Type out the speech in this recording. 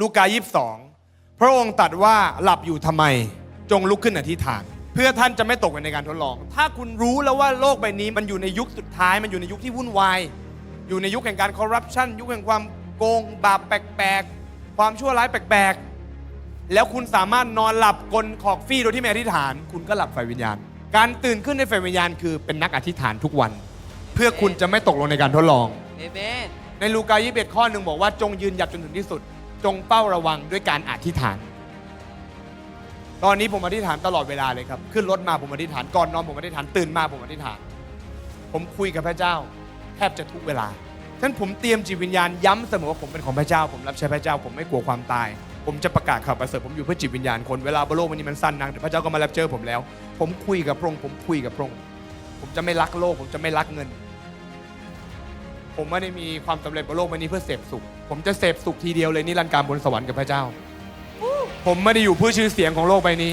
ลูกา22พระองค์ตรัดว่าหลับอยู่ทำไม จงลุกขึ้นอธิษฐาน เพื่อท่านจะไม่ตกไปในการทดลอง ถ้าคุณรู้แล้วว่าโลกใบนี้มันอยู่ในยุคสุดท้าย มันอยู่ในยุคที่วุ่นวาย อยู่ในยุคแห่งการคอร์รัปชันยุคแห่งความโกงบาปแปลกๆ ความชั่วร้ายแปลกๆ แล้วคุณสามารถนอนหลับกลนขอกฟี่โดยที่ไม่อธิษฐาน คุณก็หลับไฟวิญญาณ การตื่นขึ้นในไฟวิญญาณคือเป็นนักอธิษฐานทุกวัน เพื่อคุณจะไม่ตกลงในการทดลองเอเมนในลูกา21ข้อหนึ่งบอกว่าจงยืนหยัดจนถึงที่สุด จงเป้าระวังด้วยการอธิษฐาน ตอนนี้ผมอธิษฐานตลอดเวลาเลยครับ ขึ้นรถมาผมอธิษฐาน ก่อนนอนผมอธิษฐาน ตื่นมาผมอธิษฐาน ผมคุยกับพระเจ้า แทบจะทุกเวลาฉะนั้นผมเตรียมจิตวิญญาณย้ำเสมอว่าผมเป็นของพระเจ้า ผมรับใช้พระเจ้า ผมไม่กลัวความตาย ผมจะประกาศข่าวประเสริฐผมอยู่เพื่อจิตวิญญาณคนเวลาบนโลกวันนี้มันสั้นนักแต่พระเจ้าก็มารับเจอผมแล้ว ผมคุยกับพระองค์ผมคุยกับพระองค์ผมจะไม่รักโลก ผมจะไม่รักเงิน ผมไม่ได้มีความสำเร็จบนโลกใบนี้เพื่อเสพสุข ผมจะเสพสุขทีเดียวเลยนิรันดร์การบนสวรรค์กับพระเจ้า ผมไม่ได้อยู่เพื่อชื่อเสียงของโลกใบนี้